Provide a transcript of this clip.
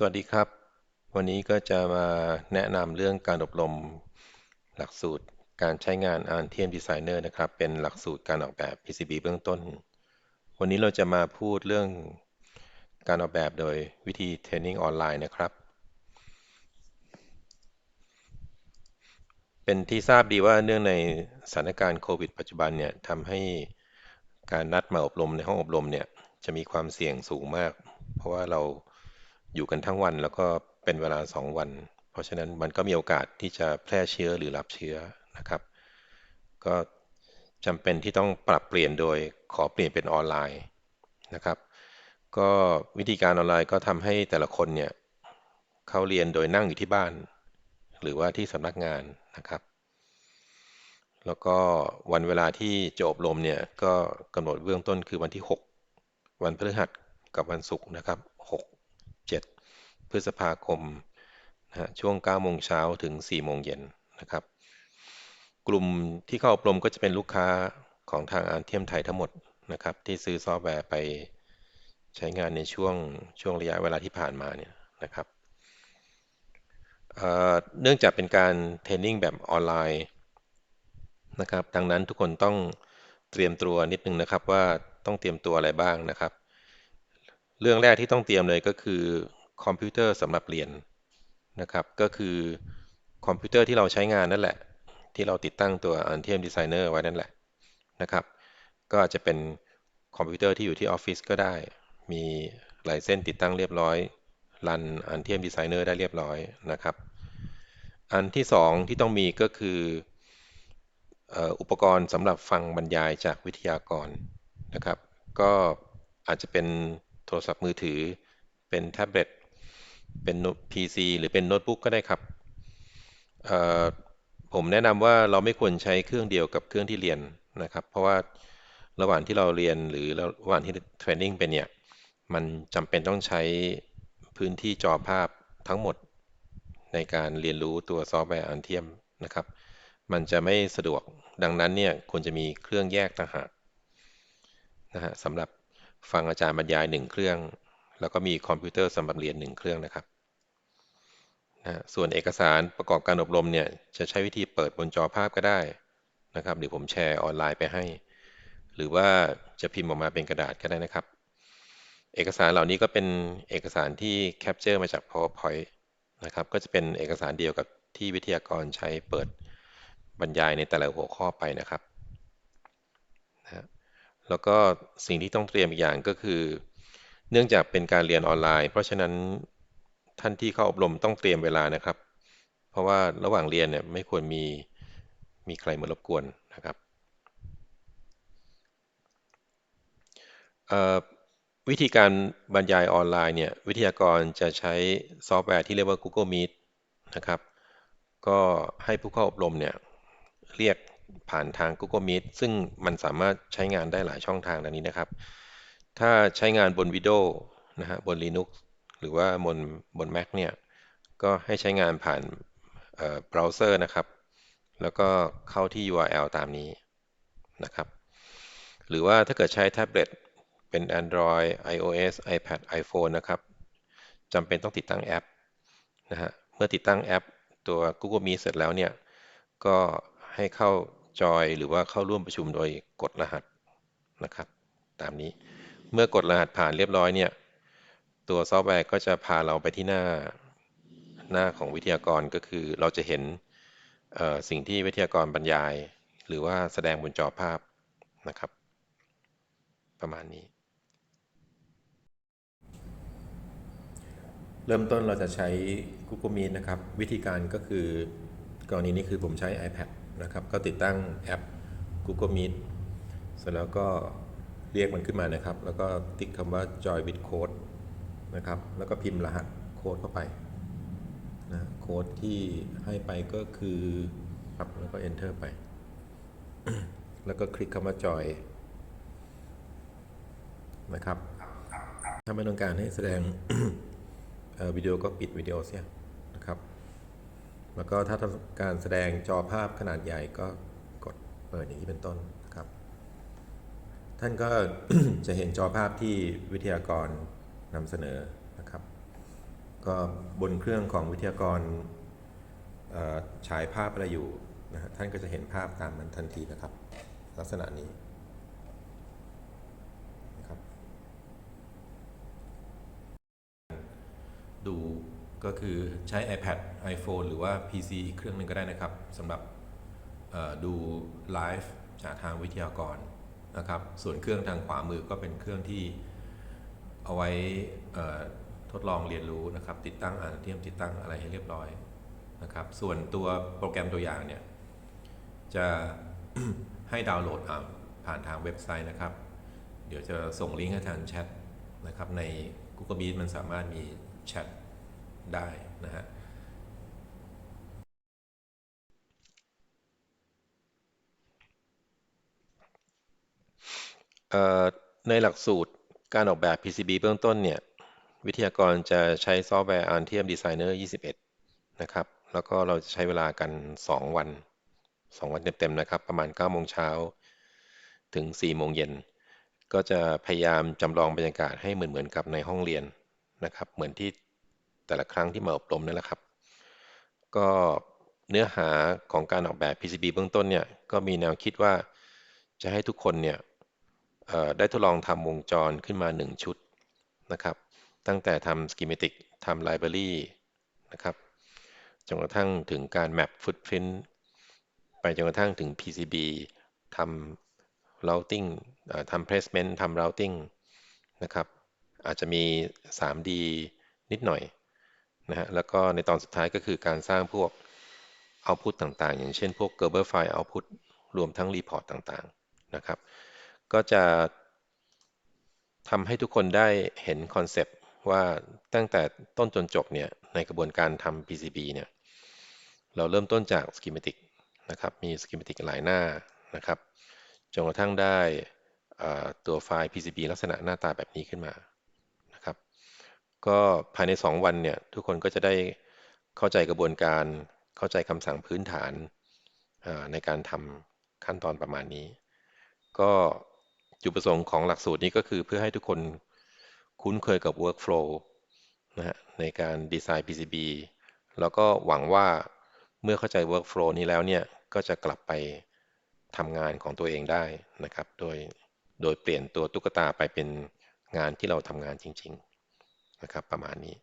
สวัสดีครับ วันนี้ก็จะมาแนะนำเรื่องการอบรมหลักสูตรการใช้งาน Altium Designer นะครับ เป็นหลักสูตรการออกแบบ PCB เบื้องต้น วันนี้เราจะมาพูดเรื่องการออกแบบโดยวิธีเทรนนิ่งออนไลน์นะครับ เป็นที่ทราบดีว่าเนื่องในสถานการณ์โควิดปัจจุบันเนี่ยทำให้การนัดมาอบรมในห้องอบรมเนี่ยจะมีความเสี่ยงสูงมาก เพราะว่าเรา อยู่กันทั้งวันแล้วก็เป็นเวลา 2 วัน เพราะฉะนั้นมันก็มีโอกาสที่จะแพร่เชื้อหรือรับเชื้อนะครับ ก็จำเป็นที่ต้องปรับเปลี่ยนโดยขอเปลี่ยนเป็นออนไลน์นะครับ ก็วิธีการออนไลน์ก็ทำให้แต่ละคนเนี่ยเขาเรียนโดยนั่งอยู่ที่บ้าน หรือว่าที่สำนักงานนะครับ แล้วก็วันเวลาที่จะอบรมเนี่ยก็กำหนดเบื้องต้นคือวันที่ 6 วันพฤหัสกับวันศุกร์นะครับ พฤษภาคมนะช่วง9โมงเช้าถึง4โมงเย็นนะครับ กลุ่มที่เข้าอบรมก็จะเป็นลูกค้าของทางอาร์เทียมไทยทั้งหมดนะครับ ที่ซื้อซอฟต์แวร์ไปใช้งานในช่วงช่วงระยะเวลาที่ผ่านมาเนี่ยนะครับเเนื่องจากเป็นการเทรนนิ่งแบบออนไลน์นะครับ ดังนั้นทุกคนต้องเตรียมตัวนิดนึงนะครับว่าต้องเตรียมตัวอะไรบ้างนะครับ เรื่องแรกที่ต้องเตรียมเลยก็คือ คอมพิวเตอร์สำหรับเรียนนะครับ ก็คือคอมพิวเตอร์ที่เราใช้งานนั่นแหละ ที่เราติดตั้งตัว Altium Designer ไว้นั่นแหละนะครับ ก็อาจจะเป็นคอมพิวเตอร์ที่อยู่ที่ออฟฟิศก็ได้ มีหลายเส้นติดตั้งเรียบร้อยรัน Altium Designer ได้เรียบร้อยนะครับ อันที่สองที่ต้องมีก็คืออุปกรณ์สำหรับฟังบรรยายจากวิทยากรนะครับ ก็อาจจะเป็นโทรศัพท์มือถือ เป็นแท็บเล็ต เป็น PC หรือเป็นโน้ตบุ๊กก็ได้ครับ ผมแนะนำว่าเราไม่ควรใช้เครื่องเดียวกับเครื่องที่เรียนนะครับ เพราะว่าระหว่างที่เราเรียนหรือระหว่างที่เทรนนิ่งเป็นเนี่ย มันจำเป็นต้องใช้พื้นที่จอภาพทั้งหมดในการเรียนรู้ตัวซอฟต์แวร์อันเทียมนะครับ มันจะไม่สะดวก ดังนั้นเนี่ยควรจะมีเครื่องแยกต่างหากนะฮะสำหรับฟังอาจารย์บรรยายหนึ่งเครื่อง แล้วก็มีคอมพิวเตอร์สำหรับเรียนหนึ่งเครื่องนะครับนะส่วนเอกสารประกอบการอบรมเนี่ยจะใช้วิธีเปิดบนจอภาพก็ได้นะครับเดี๋ยวผมแชร์ออนไลน์ไปให้ หรือว่าจะพิมพ์ออกมาเป็นกระดาษก็ได้นะครับ เอกสารเหล่านี้ก็เป็นเอกสารที่แคปเจอร์มาจาก PowerPoint นะครับก็จะเป็นเอกสารเดียวกับที่วิทยากรใช้เปิดบรรยายในแต่ละหัวข้อไปนะครับนะแล้วก็สิ่งที่ต้องเตรียมอีกอย่างก็คือ เนื่องจากเป็นการเรียนออนไลน์ เพราะฉะนั้นท่านที่เข้าอบรมต้องเตรียมเวลานะครับ เพราะว่าระหว่างเรียนเนี่ยไม่ควรมีมีใครมารบกวนนะครับวิธีการบรรยายออนไลน์เนี่ยวิทยากรจะใช้ซอฟต์แวร์ที่เรียกว่า Google Meet นะครับก็ให้ผู้เข้าอบรมเนี่ยเรียกผ่านทาง Google Meet ซึ่งมันสามารถใช้งานได้หลายช่องทางดังนี้นะครับ ถ้าใช้งานบน Windows นะฮะบน Linux หรือว่าบนบน Mac เนี่ย ก็ให้ใช้งานผ่านเบราว์เซอร์นะครับ แล้วก็เข้าที่ URL ตามนี้นะครับ หรือว่าถ้าเกิดใช้แท็บเล็ตเป็น Android iOS iPad iPhone นะครับจำเป็นต้องติดตั้งแอปนะฮะเมื่อติดตั้งแอปตัว Google Meet เสร็จแล้วเนี่ย ก็ให้เข้าจอยหรือว่าเข้าร่วมประชุมโดยกดรหัสนะครับ ตามนี้ เมื่อกดรหัสผ่านเรียบร้อยเนี่ย ตัวซอฟต์แวร์ก็จะพาเราไปที่หน้าหน้าของวิทยากรก็คือเราจะเห็นสิ่งที่วิทยากรบรรยาย หรือว่าแสดงบนจอภาพนะครับ ประมาณนี้ เริ่มต้นเราจะใช้ Google Meet นะครับ วิธีการก็คือกรณีนี้คือผมใช้ iPad นะครับ ก็ติดตั้งแอป Google Meet เสร็จแล้วก็ เรียกมันขึ้นมานะครับ แล้วก็ติ๊กคำว่า join with code นะครับ แล้วก็พิมพ์รหัสโค้ดเข้าไปนะโค้ดที่ให้ไปก็คือครับแล้วก็ enter ไป แล้วก็คลิกคำว่า join นะครับ ถ้าไม่ต้องการให้แสดงวิดีโอก็ปิดวิดีโอเสียนะครับ แล้วก็ถ้าต้องการแสดงจอภาพขนาดใหญ่ก็กดเปิดอย่างนี้เป็นต้น ท่านก็จะเห็นจอภาพที่วิทยากรนำเสนอนะครับ ก็บนเครื่องของวิทยากรฉายภาพอะไรอยู่นะฮะท่านก็จะเห็นภาพตามมันทันทีนะครับ ลักษณะนี้นะครับดูก็คือใช้ iPad iPhone หรือว่า PC อีกเครื่องหนึ่งก็ได้นะครับสำหรับดูไลฟ์จากทางวิทยากร นะครับ ส่วนเครื่องทางขวามือก็เป็นเครื่องที่เอาไว้ทดลองเรียนรู้นะครับ ติดตั้งอ่านเทียมติดตั้งอะไรให้เรียบร้อยนะครับ ส่วนตัวโปรแกรมตัวอย่างเนี่ยจะให้ดาวน์โหลดอ่าผ่านทางเว็บไซต์นะครับ เดี๋ยวจะส่งลิงก์ให้ทางแชทนะครับใน Google Meet มันสามารถมีแชทได้นะฮะ เอ่อ ในหลักสูตรการออกแบบ PCB เบื้องต้นเนี่ย วิทยากรจะใช้ซอฟต์แวร์ Altium Designer 21 นะครับ แล้วก็เราจะใช้เวลากัน 2 วัน 2 วันเต็มๆนะครับ ประมาณ 9 โมงเช้า ถึง 4 โมงเย็น ก็จะพยายามจำลองบรรยากาศให้เหมือนๆกับในห้องเรียนนะครับ เหมือนที่แต่ละครั้งที่มาอบรมนั่นแหละครับ ก็เนื้อหาของการออกแบบ PCB เบื้องต้นเนี่ย ก็มีแนวคิดว่าจะให้ทุกคนเนี่ย ได้ทดลองทำวงจรขึ้นมา 1 ชุดนะครับ ตั้งแต่ทำ schematic ทำ library นะครับจนกระทั่งถึงการ map footprint ไปจนกระทั่งถึง PCB ทำ routing ทำ placement ทำ routing นะครับ อาจจะมี 3D นิดหน่อยนะฮะ แล้วก็ในตอนสุดท้ายก็คือการสร้างพวก output ต่างๆ อย่างเช่นพวก Gerber file output รวมทั้ง report ต่างๆ นะครับ ก็จะทำให้ทุกคนได้เห็นคอนเซปต์ว่าตั้งแต่ต้นจนจบเนี่ยในกระบวนการทำ PCB เนี่ยเราเริ่มต้นจาก schematic นะครับมี schematic หลายหน้านะครับจนกระทั่งได้ตัวไฟล์ PCB ลักษณะหน้าตาแบบนี้ขึ้นมานะครับ ก็ภายใน 2 วันเนี่ยทุกคนก็จะได้เข้าใจกระบวนการเข้าใจคำสั่งพื้นฐานในการทำขั้นตอนประมาณนี้ ก็ จุดประสงค์ของหลักสูตรนี้ก็คือเพื่อให้ทุกคนคุ้นเคยกับ workflow นะฮะในการดีไซน์ PCB แล้วก็หวังว่าเมื่อเข้าใจ workflow นี้แล้วเนี่ย ก็จะกลับไปทำงานของตัวเองได้นะครับ โดยโดยเปลี่ยนตัวตุ๊กตาไปเป็นงานที่เราทำงานจริง ๆ นะครับ ประมาณนี้